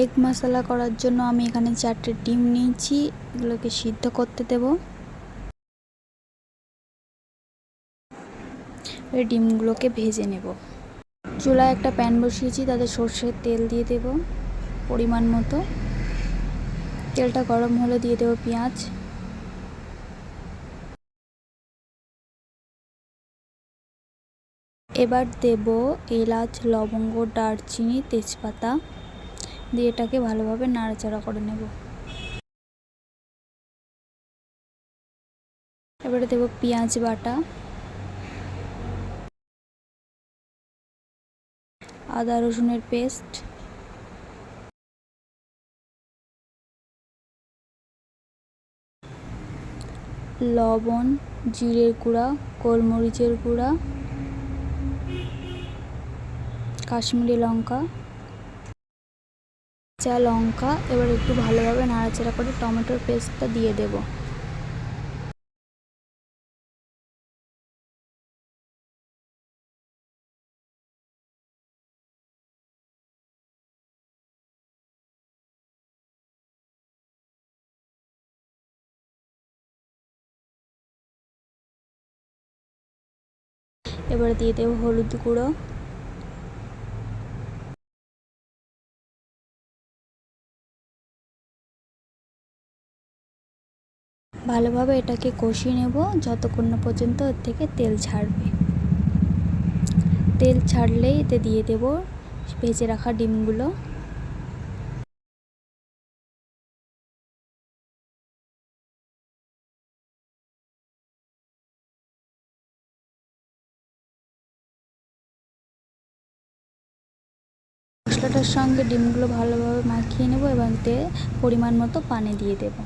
Egg মশলা করার জন্য আমি এখানে চারটে ডিম নিয়েছি, এগুলোকে সিদ্ধ করতে দেব। ডিমগুলোকে ভেজে নেব। চুলায় একটা প্যান বসিয়েছি, তাতে সর্ষের তেল দিয়ে দেব পরিমাণ মতো। তেলটা গরম হলে দিয়ে দেব পেঁয়াজ। এবার দেব এলাচ, লবঙ্গ, দারচিনি, তেজপাতা। দিয়ে এটাকে ভালোভাবে নাড়াচাড়া করে নেব। এবারে দেব পেঁয়াজ বাটা। আদা রসুনের পেস্ট। লবণ, জিরের গুঁড়া, গোলমরিচের গুঁড়া, কাশ্মীরি লঙ্কা। চা লঙ্কা, এবার একটু ভালোভাবে নাড়াচাড়া করে টমেটোর পেস্টটা দিয়ে দেব। এবারে দিয়ে দেবো হলুদ গুঁড়ো। ভালোভাবে এটাকে কষিয়ে নেব যতক্ষণ না পর্যন্ত এর থেকে তেল ছাড়বে। তেল ছাড়লেই এতে দিয়ে দেব ভেজে রাখা ডিমগুলো। মশলাটার সঙ্গে ডিমগুলো ভালোভাবে মাখিয়ে নেব এবং এতে পরিমাণ মতো পানি দিয়ে দেবো।